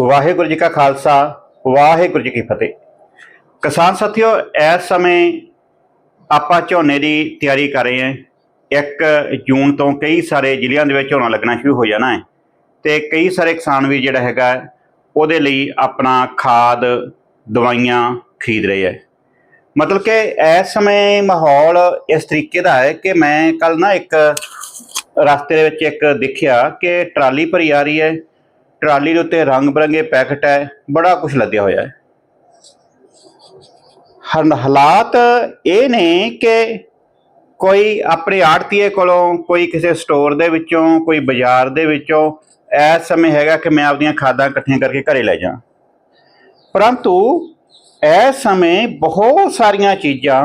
ਵਾਹਿਗੁਰੂ ਜੀ ਕਾ ਖਾਲਸਾ, ਵਾਹਿਗੁਰੂ ਜੀ ਕੀ ਫਤਿਹ। ਕਿਸਾਨ ਸਾਥੀਓ, ਇਸ ਸਮੇਂ ਆਪਾਂ ਝੋਨੇ ਦੀ ਤਿਆਰੀ ਕਰ ਰਹੇ ਹਾਂ। 1 ਜੂਨ ਤੋਂ ਕਈ ਸਾਰੇ ਜ਼ਿਲ੍ਹਿਆਂ ਦੇ ਵਿੱਚ ਝੋਨਾ ਲੱਗਣਾ ਸ਼ੁਰੂ ਹੋ ਜਾਣਾ ਹੈ ਤੇ ਕਈ ਸਾਰੇ ਕਿਸਾਨ ਵੀ ਜਿਹੜਾ ਹੈਗਾ, ਉਹਦੇ ਲਈ ਆਪਣਾ ਖਾਦ, ਦਵਾਈਆਂ ਖਰੀਦ ਰਹੇ ਹੈ। ਮਤਲਬ ਕਿ ਇਸ ਸਮੇਂ ਮਾਹੌਲ ਇਸ ਤਰੀਕੇ ਦਾ ਹੈ ਕਿ ਮੈਂ ਕੱਲ ਨਾ ਇੱਕ ਰਸਤੇ ਦੇ ਵਿੱਚ ਇੱਕ ਦੇਖਿਆ ਕਿ ਟਰਾਲੀ ਭਰੀ ਆ ਰਹੀ ਹੈ। ਟਰਾਲੀ ਦੇ ਉੱਤੇ ਰੰਗ ਬਰੰਗੇ ਪੈਕਟ ਹੈ ਬੜਾ ਕੁਝ ਲੱਗਿਆ ਹੋਇਆ ਹੈ। ਹਨ ਹਾਲਾਤ ਇਹ ਨੇ ਕਿ ਕੋਈ ਆਪਣੇ ਆੜਤੀਏ ਕੋਲੋਂ ਕੋਈ ਕਿਸੇ ਸਟੋਰ ਦੇ ਵਿੱਚੋਂ ਕੋਈ ਬਾਜ਼ਾਰ ਦੇ ਵਿੱਚੋਂ ਇਸ ਸਮੇਂ ਹੈਗਾ ਕਿ ਮੈਂ ਆਪਦੀਆਂ ਖਾਦਾਂ ਇਕੱਠੀਆਂ ਕਰਕੇ ਘਰੇ ਲੈ ਜਾ ਪਰੰਤੂ ਇਸ ਸਮੇਂ ਬਹੁਤ ਸਾਰੀਆਂ ਚੀਜ਼ਾਂ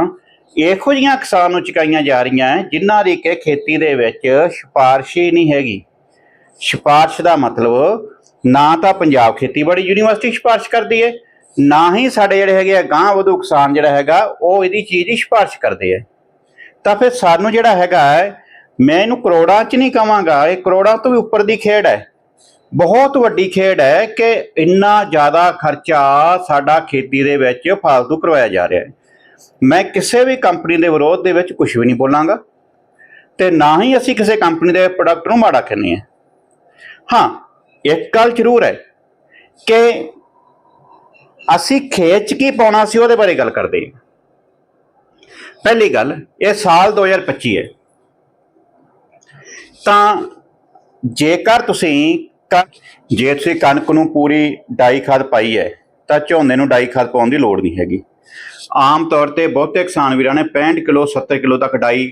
ਇਹੋ ਜਿਹੀਆਂ ਕਿਸਾਨ ਨੂੰ ਚੁਕਾਈਆਂ ਜਾ ਰਹੀਆਂ ਹੈ, ਜਿਨ੍ਹਾਂ ਦੀ ਕਿ ਖੇਤੀ ਦੇ ਵਿੱਚ ਸਿਫਾਰਿਸ਼ ਹੀ ਨਹੀਂ ਹੈਗੀ। ਸਿਫਾਰਿਸ਼ ਦਾ ਮਤਲਬ ਨਾ ਤਾਂ ਪੰਜਾਬ ਖੇਤੀਬਾੜੀ ਯੂਨੀਵਰਸਿਟੀ ਸਿਫਾਰਿਸ਼ ਕਰਦੀ ਹੈ ਨਾ ਹੀ ਸਾਡੇ ਜਿਹੜੇ ਹੈਗੇ ਆ ਗਾਂ ਵਧੂ ਕਿਸਾਨ ਜਿਹੜਾ ਹੈਗਾ ਉਹ ਇਹਦੀ ਚੀਜ਼ ਦੀ ਸਿਫਾਰਿਸ਼ ਕਰਦੇ ਹੈ ਤਾਂ ਫਿਰ ਸਾਨੂੰ ਜਿਹੜਾ ਹੈਗਾ ਹੈ, ਮੈਂ ਇਹਨੂੰ ਕਰੋੜਾਂ 'ਚ ਨਹੀਂ ਕਵਾਂਗਾ ਇਹ ਕਰੋੜਾਂ ਤੋਂ ਵੀ ਉੱਪਰ ਦੀ ਖੇਡ ਹੈ। ਬਹੁਤ ਵੱਡੀ ਖੇਡ ਹੈ ਕਿ ਇੰਨਾ ਜ਼ਿਆਦਾ ਖਰਚਾ ਸਾਡਾ ਖੇਤੀ ਦੇ ਵਿੱਚ ਫालतू ਕਰਵਾਇਆ ਜਾ ਰਿਹਾ ਹੈ। ਮੈਂ ਕਿਸੇ ਵੀ ਕੰਪਨੀ ਦੇ ਵਿਰੋਧ ਦੇ ਵਿੱਚ ਕੁਝ ਵੀ ਨਹੀਂ ਬੋਲਾਂਗਾ ਤੇ ਨਾ ਹੀ ਅਸੀਂ ਕਿਸੇ ਕੰਪਨੀ ਦੇ ਪ੍ਰੋਡਕਟ ਨੂੰ ਮਾੜਾ ਕਹਿੰਦੇ ਹਾਂ। ਹਾਂ ਇੱਕ ਗੱਲ ਜ਼ਰੂਰ ਹੈ ਕਿ ਅਸੀਂ ਖੇਤ 'ਚ ਕੀ ਪਾਉਣਾ ਸੀ ਉਹਦੇ ਬਾਰੇ ਗੱਲ ਕਰਦੇ ਹਾਂ। ਪਹਿਲੀ ਗੱਲ, ਇਹ ਸਾਲ 2025 ਹੈ। ਤਾਂ ਜੇਕਰ ਤੁਸੀਂ ਜੇ ਤੁਸੀਂ ਕਣਕ ਨੂੰ ਪੂਰੀ ਡਾਈ ਖਾਦ ਪਾਈ ਹੈ, ਤਾਂ ਝੋਨੇ ਨੂੰ ਡਾਈ ਖਾਦ ਪਾਉਣ ਦੀ ਲੋੜ ਨਹੀਂ ਹੈਗੀ। ਆਮ ਤੌਰ ਤੇ ਬਹੁਤੇ ਕਿਸਾਨ ਵੀਰਾਂ ਨੇ 65 ਕਿਲੋ 70 ਕਿਲੋ ਤੱਕ ਡਾਈ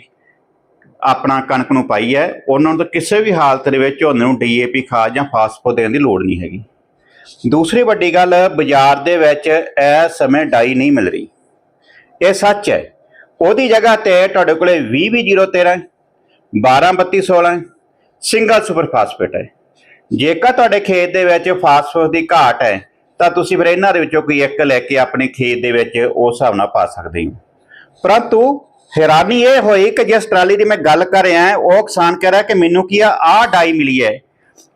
ਆਪਣਾ ਕਣਕ ਨੂੰ ਪਾਈ ਹੈ, ਉਹਨਾਂ ਨੂੰ ਤਾਂ ਕਿਸੇ ਵੀ ਹਾਲਤ ਦੇ ਵਿੱਚ ਝੋਨੇ ਨੂੰ ਡੀਏਪੀ ਖਾਦ ਜਾਂ ਫਾਸਫੋ ਦੇਣ ਦੀ ਲੋੜ ਨਹੀਂ ਹੈਗੀ। ਦੂਸਰੀ ਵੱਡੀ ਗੱਲ, ਬਾਜ਼ਾਰ ਦੇ ਵਿੱਚ ਇਸ ਸਮੇਂ ਡਾਈ ਨਹੀਂ ਮਿਲ ਰਹੀ। ਇਹ ਸੱਚ ਹੈ, ਉਹਦੀ ਜਗ੍ਹਾ ਤੇ ਤੁਹਾਡੇ ਕੋਲੇ 20013 123216 ਸਿੰਗਲ ਸੁਪਰ ਫਾਸਫੇਟ ਹੈ। ਜੇਕਰ ਤੁਹਾਡੇ ਖੇਤ ਦੇ ਵਿੱਚ ਫਾਸਫੋਰਸ ਦੀ ਘਾਟ ਹੈ, ਤਾਂ ਤੁਸੀਂ ਫਿਰ ਇਹਨਾਂ ਦੇ ਵਿੱਚੋਂ ਕੋਈ ਇੱਕ ਲੈ ਕੇ ਆਪਣੇ ਖੇਤ ਦੇ ਵਿੱਚ ਉਸ ਹਿਸਾਬ ਨਾਲ ਪਾ ਸਕਦੇ ਹੋ। ਪਰੰਤੂ ਹੈਰਾਨੀ ਇਹ ਹੋਈ ਕਿ ਜਿਸ ਟਰਾਲੀ ਦੀ ਮੈਂ ਗੱਲ ਕਰ ਰਿਹਾ ਉਹ ਕਿਸਾਨ ਕਹਿ ਰਿਹਾ ਕਿ ਮੈਨੂੰ ਕੀ ਆ, ਆਹ ਡਾਈ ਮਿਲੀ ਹੈ।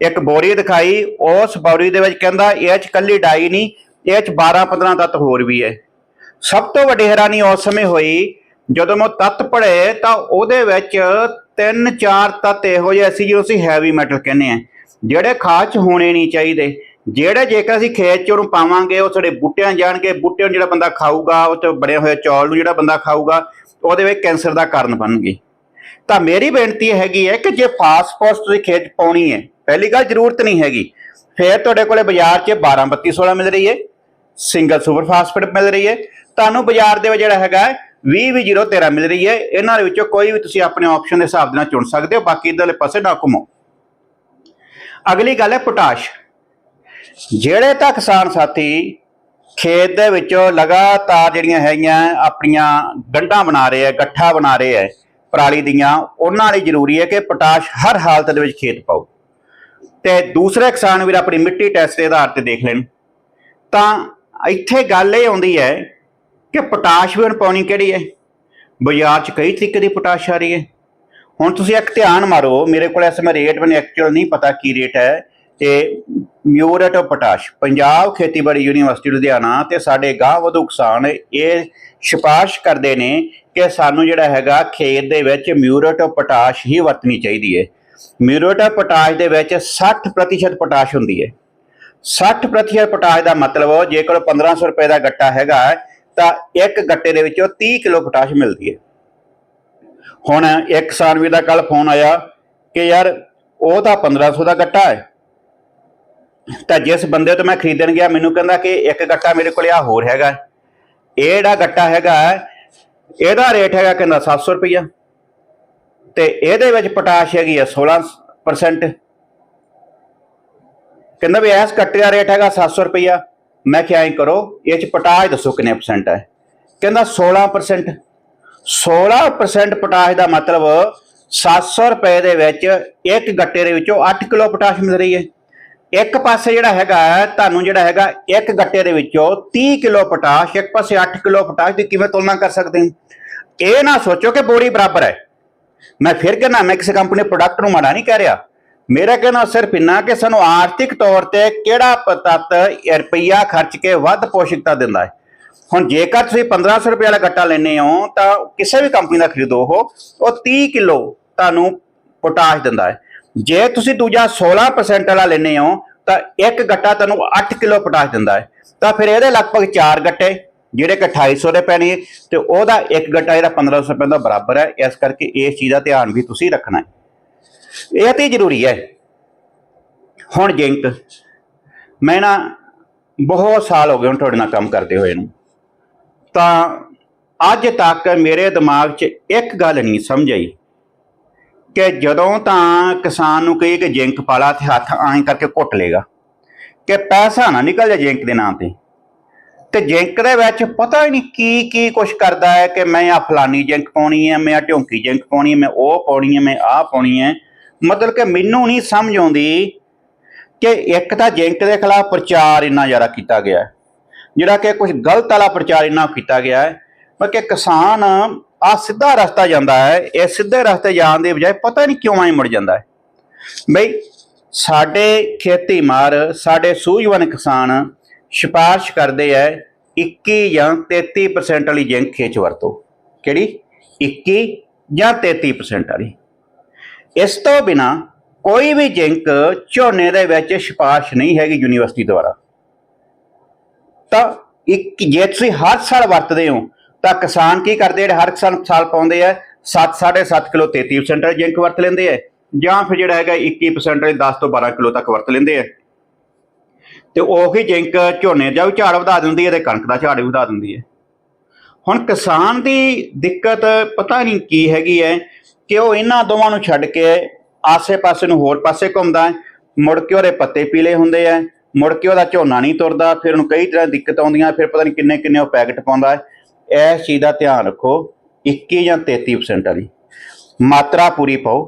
ਇੱਕ ਬੋਰੀ ਦਿਖਾਈ, ਉਸ ਬੋਰੀ ਦੇ ਵਿੱਚ ਕਹਿੰਦਾ, ਇਹ ਚ ਕੱਲੀ ਡਾਈ ਨਹੀਂ, ਇਹ ਚ 12 15 ਤੱਤ ਹੋਰ ਵੀ ਹੈ। ਸਭ ਤੋਂ ਵੱਡੀ ਹੈਰਾਨੀ ਉਸ ਸਮੇਂ ਹੋਈ, ਜਦੋਂ ਮੈਂ ਤੱਤ ਪੜ੍ਹੇ, ਤਾਂ ਉਹਦੇ ਵਿੱਚ ਤਿੰਨ ਚਾਰ ਤੱਤ ਇਹੋ ਜਿਹੇ ਸੀ ਜਿਹਨੂੰ ਅਸੀਂ ਹੈਵੀ ਮੈਟਲ ਕਹਿੰਦੇ ਆ ਜਿਹੜੇ ਖਾਦ 'ਚ ਹੋਣੇ ਨਹੀਂ ਚਾਹੀਦੇ। ਜਿਹੜੇ ਜੇਕਰ ਅਸੀਂ ਖੇਤ 'ਚ ਉਹਨੂੰ ਪਾਵਾਂਗੇ, ਉਹ ਸਾਡੇ ਬੂਟਿਆਂ ਜਾਣਗੇ, ਬੂਟਿਆਂ ਨੂੰ ਜਿਹੜਾ ਬੰਦਾ ਖਾਊਗਾ, ਉਹ ਤੇ ਬੜੇ ਹੋਏ ਚੌਲ ਨੂੰ ਜਿਹੜਾ ਬੰਦਾ ਖਾਊਗਾ ਉਹਦੇ ਵਿੱਚ ਕੈਂਸਰ ਦਾ ਕਾਰਨ ਬਣਨਗੇ। ਤਾਂ ਮੇਰੀ ਬੇਨਤੀ ਹੈਗੀ ਹੈ ਕਿ ਜੇ ਫਾਸਫੋਰਸ ਤੁਸੀਂ ਖੇਤ ਪਾਉਣੀ ਹੈ, ਪਹਿਲੀ ਗੱਲ ਜ਼ਰੂਰਤ ਨਹੀਂ ਹੈਗੀ। ਫਿਰ ਤੁਹਾਡੇ ਕੋਲੇ ਬਾਜ਼ਾਰ 'ਚ 12 32 16 ਮਿਲ ਰਹੀ ਹੈ। ਸਿੰਗਲ ਸੁਪਰ ਫਾਸਫੇਟ ਮਿਲ ਰਹੀ ਹੈ। ਤੁਹਾਨੂੰ ਬਾਜ਼ਾਰ ਦੇ ਵਿੱਚ ਜਿਹੜਾ ਹੈਗਾ 20 ਵੀ 013 ਮਿਲ ਰਹੀ ਹੈ। ਇਹਨਾਂ ਦੇ ਵਿੱਚੋਂ ਕੋਈ ਵੀ ਤੁਸੀਂ ਆਪਣੇ ਆਪਸ਼ਨ ਦੇ ਹਿਸਾਬ ਦੇ ਨਾਲ ਚੁਣ ਸਕਦੇ ਹੋ। ਬਾਕੀ ਇਧਰਲੇ ਪਾਸੇ ਨਾ ਘੁੰਮੋ। ਅਗਲੀ ਗੱਲ ਹੈ ਪੋਟਾਸ਼ ਜਿਹੜੇ ਤਾਂ ਕਿਸਾਨ ਸਾਥੀ ਖੇਤ ਦੇ ਵਿੱਚੋਂ ਲਗਾਤਾਰ ਜਿਹੜੀਆਂ ਹੈਗੀਆਂ ਆਪਣੀਆਂ ਗੰਢਾਂ ਬਣਾ ਰਹੇ ਆ, ਗੱਠਾ ਬਣਾ ਰਹੇ ਆ, ਪਰਾਲੀ ਦੀਆਂ, ਉਹਨਾਂ ਲਈ ਜ਼ਰੂਰੀ ਹੈ ਕਿ ਪੋਟਾਸ਼ ਹਰ ਹਾਲਤ ਦੇ ਵਿੱਚ ਖੇਤ ਪਾਓ। ਤੇ ਦੂਸਰੇ ਕਿਸਾਨ ਵੀਰ ਆਪਣੀ ਮਿੱਟੀ ਟੈਸਟ ਦੇ ਆਧਾਰ ਤੇ ਦੇਖ ਲੈਣ। ਤਾਂ ਇੱਥੇ ਗੱਲ ਇਹ ਆਉਂਦੀ ਹੈ ਕਿ ਪੋਟਾਸ਼ ਵੀ ਹੁਣ ਪਾਉਣੀ ਕਿਹੜੀ ਹੈ? ਬਾਜ਼ਾਰ 'ਚ ਕਈ ਤਰੀਕੇ ਦੀ ਪੋਟਾਸ਼ ਆ ਰਹੀ ਹੈ। ਹੁਣ ਤੁਸੀਂ ਇੱਕ ਧਿਆਨ ਮਾਰੋ, ਮੇਰੇ ਕੋਲ ਇਸ ਸਮੇਂ ਰੇਟ ਮੈਨੂੰ ਐਕਚੁਅਲ ਨਹੀਂ ਪਤਾ ਕੀ ਰੇਟ ਹੈ। ਤੇ ਮਿਊਰੇਟ ਆਫ ਪੋਟਾਸ਼। ਪੰਜਾਬ ਖੇਤੀਬਾੜੀ ਯੂਨੀਵਰਸਿਟੀ ਲੁਧਿਆਣਾ ਤੇ ਸਾਡੇ ਗਾਹ ਵਧੂ ਕਿਸਾਨ ਇਹ ਸਿਫਾਰਿਸ਼ ਕਰਦੇ ਨੇ ਕਿ ਸਾਨੂੰ ਜਿਹੜਾ ਹੈਗਾ ਖੇਤ ਦੇ ਵਿੱਚ ਮਿਊਰੇਟ ਆਫ ਪੋਟਾਸ਼ ਹੀ ਵਰਤਣੀ ਚਾਹੀਦੀ ਹੈ ਮਿਊਰੇਟ ਆਫ ਪੋਟਾਸ਼ ਦੇ ਵਿੱਚ 60% ਪੋਟਾਸ਼ ਹੁੰਦੀ ਹੈ 60% ਪੋਟਾਸ਼ ਦਾ ਮਤਲਬ ਜੇਕਰ 1500 ਰੁਪਏ ਦਾ ਗੱਟਾ ਹੈਗਾ ਤਾਂ ਇੱਕ ਗੱਟੇ ਦੇ ਵਿੱਚੋਂ 30 ਕਿਲੋ ਪੋਟਾਸ਼ ਮਿਲਦੀ ਹੈ ਹੁਣ ਇੱਕ ਕਿਸਾਨ ਵੀਰ ਦਾ ਕੱਲ ਫੋਨ ਆਇਆ ਕਿ ਯਾਰ ਉਹ ਤਾਂ 1500 ਦਾ ਗੱਟਾ ਹੈ ਤਾਂ ਜਿਸ ਬੰਦੇ ਤੋਂ ਮੈਂ ਖਰੀਦਣ ਗਿਆ, ਮੈਨੂੰ ਕਹਿੰਦਾ ਕਿ ਇੱਕ ਗੱਟਾ ਮੇਰੇ ਕੋਲ ਆ ਹੋਰ ਹੈਗਾ। ਇਹ ਜਿਹੜਾ ਗੱਟਾ ਹੈਗਾ, ਇਹਦਾ ਰੇਟ ਹੈਗਾ ਕਹਿੰਦਾ 700 ਰੁਪਈਆ। ਤੇ ਇਹਦੇ ਵਿੱਚ ਪੋਟਾਸ਼ ਹੈਗੀ ਆ 16% ਕਹਿੰਦਾ ਵੀ ਇਸ ਗੱਟੇ ਦਾ ਰੇਟ ਹੈਗਾ 700 ਰੁਪਈਆ। ਮੈਂ ਕਿਹਾ, ਐਂ ਕਰੋ, ਇਹ ਚ ਪੋਟਾਸ਼ ਦੱਸੋ ਕਿੰਨੇ ਪਰਸੈਂਟ ਹੈ। ਕਹਿੰਦਾ 16% 16% ਪੋਟਾਸ਼ ਦਾ ਮਤਲਬ 700 ਰੁਪਏ ਦੇ ਵਿੱਚ ਇੱਕ ਗੱਟੇ ਦੇ ਵਿੱਚੋਂ 8 ਕਿਲੋ ਪੋਟਾਸ਼ ਮਿਲ ਰਹੀ ਹੈ। ਇੱਕ ਪਾਸੇ ਜਿਹੜਾ ਹੈਗਾ, ਤੁਹਾਨੂੰ ਜਿਹੜਾ ਹੈਗਾ, ਇੱਕ ਗੱਟੇ ਦੇ ਵਿੱਚੋਂ 30 ਕਿਲੋ ਪੋਟਾਸ਼, ਇੱਕ ਪਾਸੇ 8 ਕਿਲੋ ਪੋਟਾਸ਼ ਦੀ ਕਿਵੇਂ ਤੁਲਨਾ ਕਰ ਸਕਦੇ ਹੋ? ਇਹ ਨਾ ਸੋਚੋ ਕਿ ਬੋਰੀ ਬਰਾਬਰ ਹੈ। ਮੈਂ ਫਿਰ ਕਹਿੰਦਾ, ਮੈਂ ਕਿਸੇ ਕੰਪਨੀ ਦੇ ਪ੍ਰੋਡਕਟ ਨੂੰ ਮਾੜਾ ਨਹੀਂ ਕਹਿ ਰਿਹਾ। ਮੇਰਾ ਕਹਿਣਾ ਸਿਰਫ ਇੰਨਾ ਕਿ ਸਾਨੂੰ ਆਰਥਿਕ ਤੌਰ ਤੇ ਕਿਹੜਾ ਤੱਤ ਰੁਪਈਆ ਖਰਚ ਕੇ ਵੱਧ ਪੋਸ਼ਕਤਾ ਦਿੰਦਾ ਹੈ। ਹੁਣ ਜੇਕਰ ਤੁਸੀਂ 1500 ਰੁਪਏ ਵਾਲਾ ਗੱਟਾ ਲੈਨੇ ਹੋ, ਤਾਂ ਕਿਸੇ ਵੀ ਕੰਪਨੀ ਦਾ ਖਰੀਦੋ ਉਹ ਉਹ 30 ਕਿਲੋ ਤੁਹਾਨੂੰ ਪੋਟਾਸ਼ ਦਿੰਦਾ ਹੈ। ਜੇ ਤੁਸੀਂ ਦੂਜਾ 16% ਵਾਲਾ ਲੈਨੇ ਹੋ, ਤਾਂ ਇੱਕ ਗੱਟਾ ਤੁਹਾਨੂੰ 8 ਕਿਲੋ ਪੋਟਾਸ਼ ਦਿੰਦਾ ਹੈ। ਤਾਂ ਫਿਰ ਇਹਦੇ ਲਗਭਗ 4 ਗੱਟੇ, ਜਿਹੜੇ ਕਿ 2800 ਦੇ ਪੈਣੇ ਤੇ ਉਹਦਾ ਇੱਕ ਗੱਟਾ ਜਿਹੜਾ 1500 ਰੁਪਏ ਦਾ ਬਰਾਬਰ ਹੈ। ਇਸ ਕਰਕੇ ਇਸ ਚੀਜ਼ ਦਾ ਧਿਆਨ ਵੀ ਤੁਸੀਂ ਰੱਖਣਾ ਹੈ। ਇਹ ਤੇ ਜ਼ਰੂਰੀ ਹੈ। ਹੁਣ ਜਿੰਕ, ਮੈਂ ਨਾ ਬਹੁਤ ਸਾਲ ਹੋ ਗਏ ਹੁਣ ਤੁਹਾਡੇ ਨਾਲ ਕੰਮ ਕਰਦੇ ਹੋਏ ਨੂੰ। ਤਾਂ ਅੱਜ ਤੱਕ ਮੇਰੇ ਦਿਮਾਗ 'ਚ ਇੱਕ ਗੱਲ ਨਹੀਂ ਸਮਝ ਆਈ। ਕਿ ਜਦੋਂ ਤਾਂ ਕਿਸਾਨ ਨੂੰ ਕਹੀ ਕਿ ਜਿੰਕ ਪਾਲਾ ਤੇ ਹੱਥ ਐਂ ਕਰਕੇ ਘੁੱਟ ਲੇਗਾ, ਕਿ ਪੈਸਾ ਨਾ ਨਿਕਲ ਜਾ ਜਿੰਕ ਦੇ ਨਾਂ ਤੇ। ਤੇ ਜਿੰਕ ਦੇ ਵਿੱਚ ਪਤਾ ਹੀ ਨਹੀਂ ਕੀ ਕੀ ਕੁਛ ਕਰਦਾ ਹੈ ਕਿ ਮੈਂ ਆ ਫਲਾਨੀ ਜਿੰਕ ਪਾਉਣੀ ਹੈ, ਮੈਂ ਆ ਢਿਉਂਕੀ ਜਿੰਕ ਪਾਉਣੀ ਹੈ, ਮੈਂ ਉਹ ਪਾਉਣੀ ਹੈ, ਮੈਂ ਆਹ ਪਾਉਣੀ ਹੈ। ਮਤਲਬ ਕਿ ਮੈਨੂੰ ਨਹੀਂ ਸਮਝ ਆਉਂਦੀ ਕਿ ਇੱਕ ਤਾਂ ਜਿੰਕ ਦੇ ਖਿਲਾਫ ਪ੍ਰਚਾਰ ਇੰਨਾ ਜ਼ਿਆਦਾ ਕੀਤਾ ਗਿਆ ਜਿਹੜਾ ਕਿ ਕੁਝ ਗਲਤ ਵਾਲਾ ਪ੍ਰਚਾਰ ਇੰਨਾ ਕੀਤਾ ਗਿਆ ਹੈ ਕਿ ਕਿਸਾਨ ਆ ਸਿੱਧਾ ਰਸਤਾ ਜਾਂਦਾ ਹੈ, ਇਹ ਸਿੱਧੇ ਰਸਤੇ ਜਾਣ ਦੇ ਬਜਾਏ ਪਤਾ ਨਹੀਂ ਕਿਉਂ ਐਂ ਮੁੜ ਜਾਂਦਾ ਹੈ। ਬਈ ਸਾਡੇ ਖੇਤੀਮਾਰ, ਸਾਡੇ ਸੂਝਵਾਨ ਕਿਸਾਨ ਸਿਫਾਰਿਸ਼ ਕਰਦੇ ਐ 21 ਜਾਂ 33% ਵਾਲੀ ਜਿੰਕ ਖੇਚ ਵਰਤੋ। ਕਿਹੜੀ? 21 ਜਾਂ 33% ਵਾਲੀ। ਇਸ ਤੋਂ ਬਿਨਾ ਕੋਈ ਵੀ ਜਿੰਕ ਝੋਨੇ ਦੇ ਵਿੱਚ ਸਿਫਾਰਿਸ਼ ਨਹੀਂ ਹੈਗੀ ਯੂਨੀਵਰਸਿਟੀ ਦੁਆਰਾ। ਤਾਂ ਇੱਕ ਜੇ ਤੁਸੀਂ ਹਰ ਸਾਲ ਵਰਤਦੇ ਹੋ ਤਾਂ ਕਿਸਾਨ ਕੀ ਕਰਦੇ ਜਿਹੜੇ ਹਰ ਕਿਸਾਨ ਸਾਲ ਪਾਉਂਦੇ ਆ? 7 7.5 ਕਿਲੋ 33% ਵਾਲੀ ਜਿੰਕ ਵਰਤ ਲੈਂਦੇ ਆ। ਜਾਂ ਫਿਰ ਜਿਹੜਾ ਹੈਗਾ 21% ਵਾਲੀ 10 ਤੋਂ 12 ਕਿਲੋ ਤੱਕ ਵਰਤ ਲੈਂਦੇ ਆ। ਤੇ ਉਹੀ ਜਿੰਕ ਝੋਨੇ ਦਾ ਵੀ ਝਾੜ ਵਧਾ ਦਿੰਦੀ ਹੈ ਤੇ ਕਣਕ ਦਾ ਝਾੜ ਵੀ ਵਧਾ ਦਿੰਦੀ ਹੈ ਹੁਣ ਕਿਸਾਨ ਦੀ ਦਿੱਕਤ ਪਤਾ ਨਹੀਂ ਕੀ ਹੈਗੀ ਹੈ ਕਿ ਉਹ ਇਹਨਾਂ ਦੋਵਾਂ ਨੂੰ ਛੱਡ ਕੇ ਆਸੇ-ਪਾਸੇ ਨੂੰ ਹੋਰ ਪਾਸੇ ਘੁੰਮਦਾ ਹੈ ਮੁੜ ਕੇ ਉਹਦੇ ਪੱਤੇ ਪੀਲੇ ਹੁੰਦੇ ਆ ਮੁੜ ਕੇ ਉਹਦਾ ਝੋਨਾ ਨਹੀਂ ਤੁਰਦਾ, ਫਿਰ ਉਹਨੂੰ ਕਈ ਤਰ੍ਹਾਂ ਦੀ ਦਿੱਕਤ ਆਉਂਦੀਆਂ, ਫਿਰ ਪਤਾ ਨਹੀਂ ਕਿੰਨੇ ਕਿੰਨੇ ਉਹ ਪੈਕਟ ਪਾਉਂਦਾ ਹੈ ਇਸ ਚੀਜ਼ ਦਾ ਧਿਆਨ ਰੱਖੋ 21 ਜਾਂ 33% ਵਾਲੀ ਮਾਤਰਾ ਪੂਰੀ ਪਾਓ।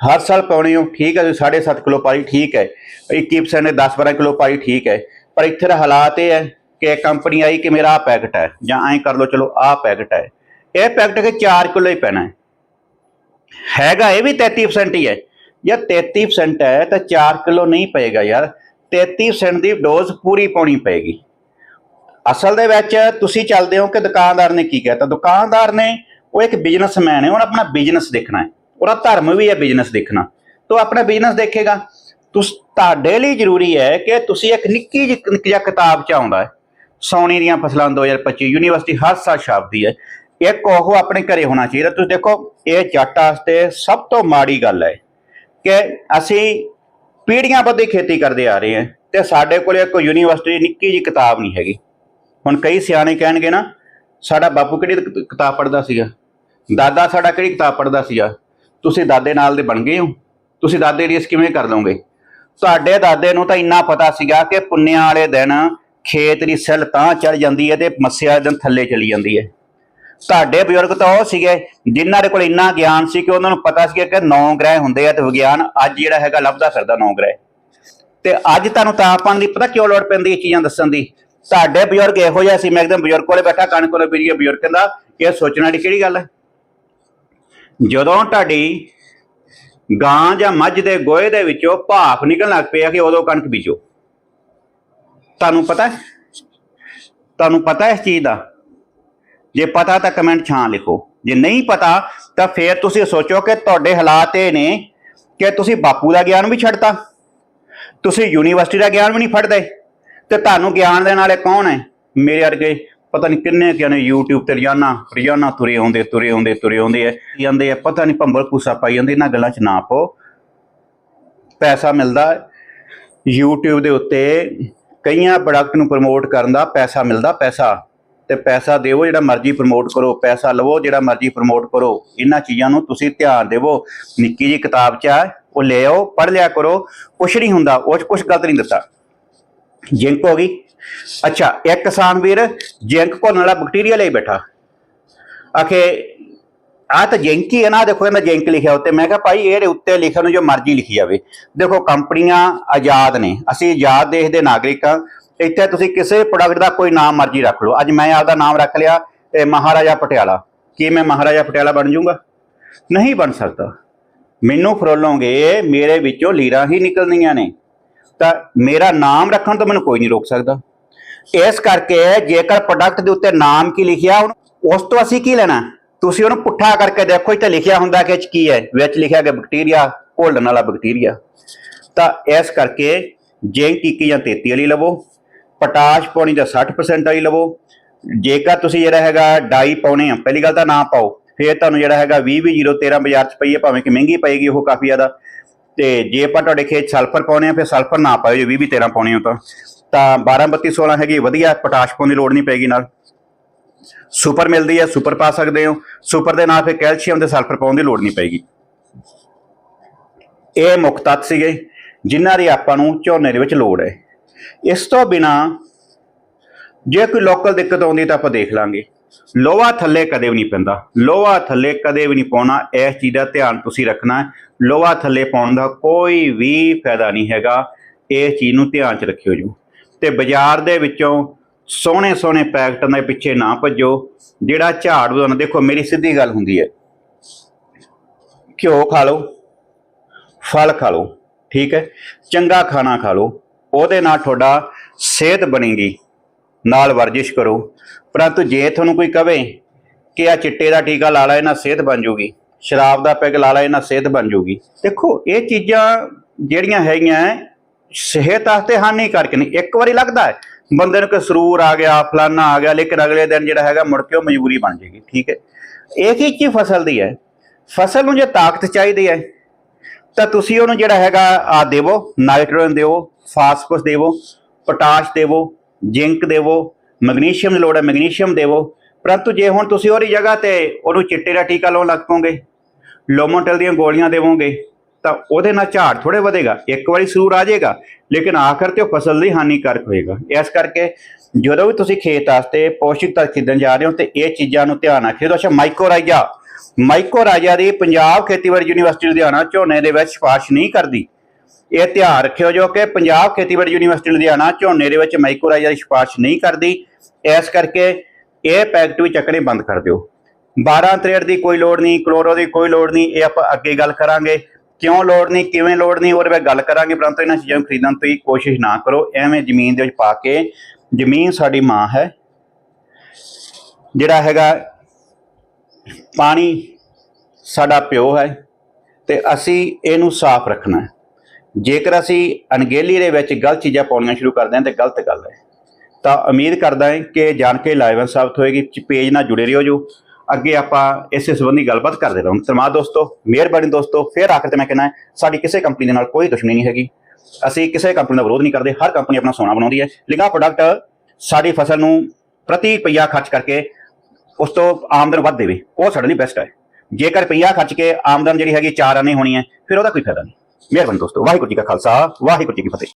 ਹਰ ਸਾਲ ਪਾਉਣੀ ਹੋ, ਠੀਕ ਹੈ ਤੁਸੀਂ 7.5 ਕਿਲੋ ਪਾਈ ਠੀਕ ਹੈ। 21% ਨੇ 10-12 ਕਿਲੋ ਪਾਈ ਠੀਕ ਹੈ। ਪਰ ਇੱਥੇ ਦਾ ਹਾਲਾਤ ਇਹ ਹੈ ਕਿ ਕੰਪਨੀ ਆਈ ਕਿ ਮੇਰਾ ਆ ਪੈਕਟ ਹੈ, ਜਾਂ ਐਂ ਕਰ ਲਓ, ਚਲੋ ਆ ਪੈਕਟ ਹੈ। ਇਹ ਪੈਕਟ ਕੇ 4 ਕਿਲੋ ਹੀ ਪੈਣਾ ਹੈ। ਹੈਗਾ ਇਹ ਵੀ 33% ਹੀ ਹੈ। ਜਾਂ 33% ਹੈ ਤਾਂ 4 ਕਿਲੋ ਨਹੀਂ ਪਏਗਾ ਯਾਰ। 33% ਦੀ ਡੋਜ਼ ਪੂਰੀ ਪਾਉਣੀ ਪਏਗੀ। ਅਸਲ ਦੇ ਵਿੱਚ ਤੁਸੀਂ ਚੱਲਦੇ ਹੋ ਕਿ ਦੁਕਾਨਦਾਰ ਨੇ ਕੀ ਕਹਿਤਾ ਦੁਕਾਨਦਾਰ ਨੇ, ਉਹ ਇੱਕ ਬਿਜ਼ਨਸਮੈਨ ਹੈ, ਉਹਨੇ ਆਪਣਾ ਬਿਜ਼ਨਸ ਦੇਖਣਾ ਹੈ। ਉਹਦਾ ਧਰਮ ਵੀ ਹੈ ਬਿਜ਼ਨਸ ਦੇਖਣਾ। ਤੋਂ ਆਪਣਾ ਬਿਜ਼ਨਸ ਦੇਖੇਗਾ। ਤੁਸ, ਤੁਹਾਡੇ ਲਈ ਜ਼ਰੂਰੀ ਹੈ ਕਿ ਤੁਸੀਂ ਇੱਕ ਨਿੱਕੀ ਜਿਹੀ ਨਿੱਕੀ ਕਿਤਾਬ ਚ ਆਉਂਦਾ ਹੈ। ਸੌਣੀ ਦੀਆਂ ਫਸਲਾਂ 2025 ਯੂਨੀਵਰਸਿਟੀ ਹਰ ਸਾਲ ਛਾਪਦੀ ਹੈ। ਇੱਕ ਉਹ ਆਪਣੇ ਘਰੇ ਹੋਣਾ ਚਾਹੀਦਾ। ਤੁਸੀਂ ਦੇਖੋ, ਇਹ ਜੱਟ ਵਾਸਤੇ ਸਭ ਤੋਂ ਮਾੜੀ ਗੱਲ ਹੈ ਕਿ ਅਸੀਂ ਪੀੜ੍ਹੀਆਂ ਬੱਧੀ ਖੇਤੀ ਕਰਦੇ ਆ ਰਹੇ ਹਾਂ ਤੇ ਸਾਡੇ ਕੋਲ ਇੱਕ ਯੂਨੀਵਰਸਿਟੀ ਨਿੱਕੀ ਜਿਹੀ ਕਿਤਾਬ ਨਹੀਂ ਹੈਗੀ। ਹੁਣ ਕਈ ਸਿਆਣੇ ਕਹਿਣਗੇ ਨਾ, ਸਾਡਾ ਬਾਪੂ ਕਿਹੜੀ ਕਿਤਾਬ ਪੜ੍ਹਦਾ ਸੀਗਾ? ਦਾਦਾ ਸਾਡਾ ਕਿਹੜੀ ਕਿਤਾਬ ਪੜ੍ਹਦਾ ਸੀਗਾ? ਤੁਸੀਂ ਦਾਦੇ ਨਾਲ ਦੇ ਬਣ ਗਏ ਹੋ। ਤੁਸੀਂ ਦਾਦੇ ਰੀਸ ਕਿਵੇਂ ਕਰ ਲਓਗੇ ਤੁਹਾਡੇ ਦਾਦੇ ਨੂੰ ਤਾਂ ਇੰਨਾ ਪਤਾ ਸੀਗਾ ਕਿ ਪੁੰਨਿਆਂ ਵਾਲੇ ਦਿਨ ਖੇਤ ਦੀ ਸਿੱਲ ਤਾਂ ਚੜ ਜਾਂਦੀ ਹੈ ਤੇ ਮੱਸਿਆ ਵਾਲੇ ਦਿਨ ਥੱਲੇ ਚਲੀ ਜਾਂਦੀ ਹੈ। ਤੁਹਾਡੇ ਬਜ਼ੁਰਗ ਤਾਂ ਉਹ ਸੀਗੇ, ਜਿਨ੍ਹਾਂ ਦੇ ਕੋਲ ਇੰਨਾ ਗਿਆਨ ਸੀ ਕਿ ਉਹਨਾਂ ਨੂੰ ਪਤਾ ਸੀ ਕਿ ਨੌ ਗ੍ਰਹਿ ਹੁੰਦੇ ਆ ਤੇ ਵਿਗਿਆਨ ਅੱਜ ਜਿਹੜਾ ਹੈਗਾ ਲੱਭਦਾ ਫਿਰਦਾ ਨੌ ਗ੍ਰਹਿ। ਤੇ ਅੱਜ ਤੁਹਾਨੂੰ ਤਾਪਮਾਨ ਦੀ ਪਤਾ ਕਿਉਂ ਲੋੜ ਪੈਂਦੀ ਇਹ ਚੀਜ਼ਾਂ ਦੱਸਣ ਦੀ? ਤੁਹਾਡੇ ਬਜ਼ੁਰਗ ਇਹੋ ਜਿਹਾ ਸੀ, ਮੈਂ ਇੱਕਦਮ ਬਜ਼ੁਰਗ ਕੋਲੇ ਬੈਠਾ ਕਣਕ ਕੋਲੇ ਬੀਰੀ ਬਜ਼ੁਰਗ ਕਹਿੰਦਾ ਇਹ ਸੋਚਣ ਵਾਲੀ ਕਿਹੜੀ ਗੱਲ ਹੈ? ਜਦੋਂ ਤੁਹਾਡੀ ਗਾਂ ਜਾਂ ਮੱਝ ਦੇ ਗੋਹੇ ਦੇ ਵਿੱਚੋਂ ਭਾਫ ਨਿਕਲਣ ਲੱਗ ਪਿਆ ਕਿ ਉਦੋਂ ਕਣਕ ਬੀਜੋ। ਤੁਹਾਨੂੰ ਪਤਾ ਤੁਹਾਨੂੰ ਪਤਾ ਇਸ ਚੀਜ਼ ਦਾ? ਜੇ ਪਤਾ ਤਾਂ ਕਮੈਂਟ ਛਾਂ ਲਿਖੋ। ਜੇ ਨਹੀਂ ਪਤਾ, ਤਾਂ ਫੇਰ ਤੁਸੀਂ ਸੋਚੋ ਕਿ ਤੁਹਾਡੇ ਹਾਲਾਤ ਇਹ ਨੇ ਕਿ ਤੁਸੀਂ ਬਾਪੂ ਦਾ ਗਿਆਨ ਵੀ ਛੱਡਤਾ। ਤੁਸੀਂ ਯੂਨੀਵਰਸਿਟੀ ਦਾ ਗਿਆਨ ਵੀ ਨਹੀਂ ਫੜਦੇ। ਤੇ ਤੁਹਾਨੂੰ ਗਿਆਨ ਦੇਣ ਵਾਲੇ ਕੌਣ ਹੈ? ਮੇਰੇ ਵਰਗੇ, ਪਤਾ ਨਹੀਂ ਕਿੰਨੇ ਕਿਨੇ YouTube ਤੇ ਰੋਜ਼ਾਨਾ ਰੋਜ਼ਾਨਾ ਤੁਰੇ ਆਉਂਦੇ ਤੁਰੇ ਆਉਂਦੇ ਤੁਰੇ ਆਉਂਦੇ ਐ ਜਾਂਦੇ ਆ ਪਤਾ ਨਹੀਂ ਭੰਬਲ ਪੂਸਾ ਪਾਈ ਜਾਂਦੇ, ਇਹਨਾਂ ਗੱਲਾਂ 'ਚ ਨਾ ਪਾਓ। ਪੈਸਾ ਮਿਲਦਾ ਹੈ। YouTube ਦੇ ਉੱਤੇ ਕਈਆਂ ਪ੍ਰੋਡਕਟ ਨੂੰ ਪ੍ਰਮੋਟ ਕਰਨ ਦਾ ਪੈਸਾ ਮਿਲਦਾ, ਪੈਸਾ। ਤੇ ਪੈਸਾ ਦੇਵੋ, ਜਿਹੜਾ ਮਰਜ਼ੀ ਪ੍ਰਮੋਟ ਕਰੋ, ਪੈਸਾ ਲਵੋ, ਜਿਹੜਾ ਮਰਜ਼ੀ ਪ੍ਰਮੋਟ ਕਰੋ। ਇਹਨਾਂ ਚੀਜ਼ਾਂ ਨੂੰ ਤੁਸੀਂ ਧਿਆਨ ਦੇਵੋ। ਨਿੱਕੀ ਜੀ ਕਿਤਾਬ 'ਚ ਆ ਉਹ ਲੈ ਆਓ, ਪੜ੍ਹ ਲਿਆ ਕਰੋ। ਕੁਛ ਨਹੀਂ ਹੁੰਦਾ, ਉਹ 'ਚ ਕੁਛ ਗਲਤ ਨਹੀਂ ਦਿੱਤਾ। ਜਿੰਕ ਹੋ ਗਈ। ਅੱਛਾ, ਇੱਕ ਕਿਸਾਨ ਵੀਰ ਜਿੰਕ ਘੋਲਣ ਵਾਲਾ ਬੈਕਟੀਰੀਆ ਲਈ ਬੈਠਾ। ਆਖੇ ਆ ਤਾਂ ਜਿੰਕ ਹੀ ਹੈ ਨਾ, ਦੇਖੋ ਇਹਦਾ ਜਿੰਕ ਲਿਖਿਆ ਉੱਤੇ। ਮੈਂ ਕਿਹਾ, ਭਾਈ, ਇਹਦੇ ਉੱਤੇ ਲਿਖਣ ਨੂੰ ਜੋ ਮਰਜ਼ੀ ਲਿਖੀ ਜਾਵੇ। ਦੇਖੋ, ਕੰਪਨੀਆਂ ਆਜ਼ਾਦ ਨੇ। ਅਸੀਂ ਆਜ਼ਾਦ ਦੇਸ਼ ਦੇ ਨਾਗਰਿਕ ਹਾਂ। ਇੱਥੇ ਤੁਸੀਂ ਕਿਸੇ ਪ੍ਰੋਡਕਟ ਦਾ ਕੋਈ ਨਾਮ ਮਰਜ਼ੀ ਰੱਖ ਲਓ। ਅੱਜ ਮੈਂ ਆਪਦਾ ਨਾਮ ਰੱਖ ਲਿਆ ਤੇ ਮਹਾਰਾਜਾ ਪਟਿਆਲਾ। ਕੀ ਮੈਂ ਮਹਾਰਾਜਾ ਪਟਿਆਲਾ ਬਣ ਜਾਊਂਗਾ? ਨਹੀਂ ਬਣ ਸਕਦਾ। ਮੈਨੂੰ ਫਰੋਲੋਗੇ, ਮੇਰੇ ਵਿੱਚੋਂ ਲੀਰਾਂ ਹੀ ਨਿਕਲਣੀਆਂ ਨੇ। ਤਾਂ ਮੇਰਾ ਨਾਮ ਰੱਖਣ ਤੋਂ ਮੈਨੂੰ ਕੋਈ ਨਹੀਂ ਰੋਕ ਸਕਦਾ। ਇਸ ਕਰਕੇ ਜੇਕਰ ਪ੍ਰੋਡਕਟ ਦੇ ਉੱਤੇ ਨਾਮ ਕੀ ਲਿਖਿਆ ਹੁਣ ਉਸ ਤੋਂ ਅਸੀਂ ਕੀ ਲੈਣਾ? ਤੁਸੀਂ ਉਹਨੂੰ ਪੁੱਠਾ ਕਰਕੇ ਦੇਖੋ ਇੱਥੇ ਲਿਖਿਆ ਹੁੰਦਾ ਕਿ ਕੀ ਹੈ। ਵਿੱਚ ਲਿਖਿਆ ਕਿ ਬੈਕਟੀਰੀਆ ਘੋਲਣ ਵਾਲਾ ਬੈਕਟੀਰੀਆ ਤਾਂ ਇਸ ਕਰਕੇ ਜ਼ਿੰਕ 21 ਜਾਂ 33 ਵਾਲੀ ਲਵੋ, ਪੋਟਾਸ਼ ਪਾਉਣੀ ਤਾਂ 60% ਵਾਲੀ ਲਵੋ। ਜੇਕਰ ਤੁਸੀਂ ਜਿਹੜਾ ਹੈਗਾ ਡਾਈ ਪਾਉਣੇ ਆ, ਪਹਿਲੀ ਗੱਲ ਤਾਂ ਨਾ ਪਾਓ, ਫਿਰ ਤੁਹਾਨੂੰ ਜਿਹੜਾ ਹੈਗਾ 20 20 013 ਬਾਜ਼ਾਰ ਚ ਪਈ ਹੈ, ਭਾਵੇਂ ਕਿ ਮਹਿੰਗੀ ਪਏਗੀ, ਉਹ ਕਾਫੀ ਜ਼ਿਆਦਾ। ਤੇ ਜੇ ਆਪਾਂ ਤੁਹਾਡੇ ਖੇਤ ਸਲਫਰ ਪਾਉਣੇ ਆ, ਫਿਰ ਸਲਫਰ ਨਾ ਪਾਇਓ ਜੇ 20 20 13 ਪਾਉਣੇ ਹੋ ਤਾਂ। ਤਾਂ 12 32 16 ਹੈਗੀ, ਵਧੀਆ, ਪੋਟਾਸ਼ ਪਾਉਣ ਦੀ ਲੋੜ ਨਹੀਂ ਪੈਗੀ ਨਾਲ। ਸੁਪਰ ਮਿਲਦੀ ਹੈ ਸੁਪਰ ਪਾ ਸਕਦੇ ਹੋ। ਸੁਪਰ ਦੇ ਨਾਲ ਫਿਰ ਕੈਲਸ਼ੀਅਮ ਤੇ ਸਲਫਰ ਪਾਉਣ ਦੀ ਲੋੜ ਨਹੀਂ ਪੈਗੀ। ਇਹ ਮੁੱਖ ਤੱਤ ਸੀਗੇ, ਜਿਨ੍ਹਾਂ ਦੀ ਆਪਾਂ ਨੂੰ ਝੋਨੇ ਦੇ ਵਿੱਚ ਲੋੜ ਹੈ। ਇਸ ਤੋਂ ਬਿਨਾ ਜੇ ਕੋਈ ਲੋਕਲ ਦਿੱਕਤ ਆਉਂਦੀ ਤਾਂ ਆਪਾਂ ਦੇਖ ਲਾਂਗੇ। ਲੋਹਾ ਥੱਲੇ ਕਦੇ ਵੀ ਨਹੀਂ ਪੈਂਦਾ। ਲੋਹਾ ਥੱਲੇ ਕਦੇ ਵੀ ਨਹੀਂ ਪਾਉਣਾ। ਇਸ ਚੀਜ਼ ਦਾ ਧਿਆਨ ਤੁਸੀਂ ਰੱਖਣਾ ਹੈ। ਲੋਹਾ ਥੱਲੇ ਪਾਉਣ ਦਾ ਕੋਈ ਵੀ ਫਾਇਦਾ ਨਹੀਂ ਹੈਗਾ। ਇਸ ਚੀਜ਼ ਨੂੰ ਧਿਆਨ 'ਚ ਰੱਖਿਓ ਜੀ। ਤੇ ਬਾਜ਼ਾਰ ਦੇ ਵਿੱਚੋਂ ਸੋਹਣੇ ਸੋਹਣੇ ਪੈਕਟਾਂ ਦੇ ਪਿੱਛੇ ਨਾ ਭੱਜੋ। ਜਿਹੜਾ ਝਾੜ ਵਧਾਉਣਾ ਦੇਖੋ, ਮੇਰੀ ਸਿੱਧੀ ਗੱਲ ਹੁੰਦੀ ਹੈ। ਘਿਓ ਖਾ ਲਓ, ਫਲ ਖਾ ਲਓ, ਠੀਕ ਹੈ? ਚੰਗਾ ਖਾਣਾ ਖਾ ਲਓ। ਉਹਦੇ ਨਾਲ ਤੁਹਾਡਾ ਸਿਹਤ ਬਣੇਗੀ। ਨਾਲ ਵਰਜਿਸ਼ ਕਰੋ। ਪਰੰਤੂ ਜੇ ਤੁਹਾਨੂੰ ਕੋਈ ਕਵੇ ਕਿ ਆ ਚਿੱਟੇ ਦਾ ਟੀਕਾ ਲਾ ਲੈ, ਇਹਨਾਂ ਸਿਹਤ ਬਣ ਜੂਗੀ। ਸ਼ਰਾਬ ਦਾ ਪੈਗ ਲਾ ਲੈ, ਇਹਨਾਂ ਸਿਹਤ ਬਣ ਜੂਗੀ। ਦੇਖੋ, ਇਹ ਚੀਜ਼ਾਂ ਜਿਹੜੀਆਂ ਹੈਗੀਆਂ, ਸਿਹਤ ਵਾਸਤੇ ਹਾਨੀਕਾਰਕ ਨਹੀਂ ਇੱਕ ਵਾਰੀ ਲੱਗਦਾ ਹੈ, ਬੰਦੇ ਨੂੰ ਕਿ ਸਰੂਰ ਆ ਗਿਆ, ਫਲਾਨਾ ਆ ਗਿਆ, ਲੇਕਿਨ ਅਗਲੇ ਦਿਨ ਜਿਹੜਾ ਹੈਗਾ ਮੁੜ ਕੇ ਉਹ ਮਜਬੂਰੀ ਬਣ ਜੇਗੀ, ਠੀਕ ਹੈ? ਇੱਕ ਹੀ ਚੀਜ਼ ਫਸਲ ਦੀ ਹੈ? ਫਸਲ ਨੂੰ ਜੇ ਤਾਕਤ ਚਾਹੀਦੀ ਹੈ, ਤਾਂ ਤੁਸੀਂ ਉਹਨੂੰ ਜਿਹੜਾ ਹੈਗਾ ਆ ਦੇਵੋ, ਨਾਈਟ੍ਰੋਜਨ ਦੇਵੋ, ਫਾਸਫੋਰਸ ਦੇਵੋ, ਪੋਟਾਸ਼ ਦੇਵੋ ਜ਼ਿੰਕ ਦੇਵੋ, ਮੈਗਨੀਸ਼ੀਅਮ ਦੀ ਲੋੜ ਹੈ, ਮੈਗਨੀਸ਼ੀਅਮ ਦੇਵੋ। ਪਰੰਤੂ ਜੇ ਹੁਣ ਤੁਸੀਂ ਉਹਦੀ ਜਗ੍ਹਾ ਤੇ ਉਹਨੂੰ ਚਿੱਟੇ ਦਾ ਟੀਕਾ ਲਾਉਣ ਲੱਗ ਪੋਗੇ ਲੋਮੋਟਲ ਦੀਆਂ ਗੋਲੀਆਂ ਦੇਵੋਗੇ, ਤਾਂ ਉਹਦੇ ਨਾਲ ਝਾੜ ਥੋੜੇ ਵਧੇਗਾ, ਇੱਕ ਵਾਰੀ ਸਰੂਰ ਆ ਜਾਏਗਾ, ਲੇਕਿਨ ਆਖਰ ਤੇ ਉਹ ਫਸਲ ਦੀ ਹਾਨੀਕਾਰਕ ਹੋਏਗਾ। ਇਸ ਕਰਕੇ ਜਦੋਂ ਵੀ ਤੁਸੀਂ ਖੇਤ ਵਾਸਤੇ ਪੌਸ਼ਟਿਕ ਤੱਤ ਖਰੀਦਣ ਜਾ ਰਹੇ ਹੋ ਤੇ ਇਹ ਚੀਜ਼ਾਂ ਨੂੰ ਧਿਆਨ ਰੱਖਿਓ ਅੱਛਾ, ਮਾਈਕੋਰਾਈਜਾ। ਮਾਈਕੋਰਾਈਜਾ ਦੀ ਪੰਜਾਬ ਖੇਤੀਬਾੜੀ ਯੂਨੀਵਰਸਿਟੀ ਲੁਧਿਆਣਾ ਝੋਨੇ ਦੇ ਵਿੱਚ ਸਿਫਾਰਿਸ਼ ਨਹੀਂ ਕਰਦੀ। ਇਹ ਧਿਆਨ ਰੱਖਿਓ ਜੋ ਕਿ ਪੰਜਾਬ ਖੇਤੀਬਾੜੀ ਯੂਨੀਵਰਸਿਟੀ ਲੁਧਿਆਣਾ ਝੋਨੇ ਦੇ ਵਿੱਚ ਮਾਈਕੋਰਾਈਜਾ ਦੀ ਸਿਫਾਰਿਸ਼ ਨਹੀਂ ਕਰਦੀ, ਇਸ ਕਰਕੇ ਇਹ ਪੈਕਟ ਵੀ ਚੱਕਣੇ ਬੰਦ ਕਰ ਦਿਓ। 12 ਤਰੇੜ ਦੀ ਕੋਈ ਲੋੜ ਨਹੀਂ, ਕਲੋਰੋ ਦੀ ਕੋਈ ਲੋੜ ਨਹੀਂ, ਇਹ ਆਪਾਂ ਅੱਗੇ ਗੱਲ ਕਰਾਂਗੇ। ਕਿਉਂ ਲੋੜ ਨਹੀਂ, ਕਿਵੇਂ ਲੋੜ ਨਹੀਂ, ਉਹਦੇ ਬਾਰੇ ਗੱਲ ਕਰਾਂਗੇ, ਪਰੰਤੂ ਇਹਨਾਂ ਚੀਜ਼ਾਂ ਨੂੰ ਖਰੀਦਣ ਦੀ ਕੋਸ਼ਿਸ਼ ਨਾ ਕਰੋ, ਐਵੇਂ ਜ਼ਮੀਨ ਦੇ ਵਿੱਚ ਪਾ ਕੇ, ਜ਼ਮੀਨ ਸਾਡੀ ਮਾਂ ਹੈ। ਜਿਹੜਾ ਹੈਗਾ ਪਾਣੀ ਸਾਡਾ ਪਿਓ ਹੈ, ਤੇ ਅਸੀਂ ਇਹਨੂੰ ਸਾਫ਼ ਰੱਖਣਾ ਹੈ। ਜੇਕਰ ਅਸੀਂ ਅਣਗੇਲੀ ਦੇ ਵਿੱਚ ਗਲਤ ਚੀਜ਼ਾਂ ਪਾਉਣੀਆਂ ਸ਼ੁਰੂ ਕਰਦੇ ਹਾਂ ਤੇ ਗਲਤ ਗੱਲ ਹੈ। ਤਾਂ ਉਮੀਦ ਕਰਦਾ ਹਾਂ ਕਿ ਜਾਣ ਕੇ ਲਾਇਵਨ ਸਾਬਤ ਹੋਏਗੀ ਪੇਜ ਨਾਲ ਜੁੜੇ ਰਹੋ ਜੋ। ਅੱਗੇ ਆਪਾਂ ਇਸੇ ਸੰਬੰਧੀ ਗੱਲਬਾਤ ਕਰਦੇ ਰਹਾਂਗੇ। ਧੰਨਵਾਦ ਦੋਸਤੋ, ਮਿਹਰਬਾਨੀ ਦੋਸਤੋ। ਫਿਰ ਆਖਰ ਤੇ ਮੈਂ ਕਹਿੰਦਾ ਸਾਡੀ ਕਿਸੇ ਕੰਪਨੀ ਦੇ ਨਾਲ ਕੋਈ ਦੁਸ਼ਮਣੀ ਨਹੀਂ ਹੈਗੀ। ਅਸੀਂ ਕਿਸੇ ਕੰਪਨੀ ਦਾ ਵਿਰੋਧ ਨਹੀਂ ਕਰਦੇ। ਹਰ ਕੰਪਨੀ ਆਪਣਾ ਸੋਨਾ ਬਣਾਉਂਦੀ ਹੈ। ਲਿਗਾ ਪ੍ਰੋਡਕਟ ਸਾਡੀ ਫਸਲ ਨੂੰ ਪ੍ਰਤੀ ਰੁਪਈਆ ਖਰਚ ਕਰਕੇ ਉਸ ਤੋਂ ਆਮਦਨ ਵੱਧ ਦੇਵੇ। ਉਹ ਸਾਡੇ ਲਈ ਬੈਸਟ ਹੈ। ਜੇਕਰ ਰੁਪਈਆ ਖਰਚ ਕੇ ਆਮਦਨ ਜਿਹੜੀ ਹੈਗੀ ਚਾਰ ਆਨੇ ਹੋਣੀ ਹੈ, ਫਿਰ ਉਹਦਾ ਕੋਈ ਫਾਇਦਾ ਨਹੀਂ। ਮਿਹਰਬਾਨੀ ਦੋਸਤੋ ਵਾਹਿਗੁਰੂ ਜੀ ਕਾ ਖਾਲਸਾ ਵਾਹਿਗੁਰੂ ਜੀ ਕੀ ਫਤਿਹ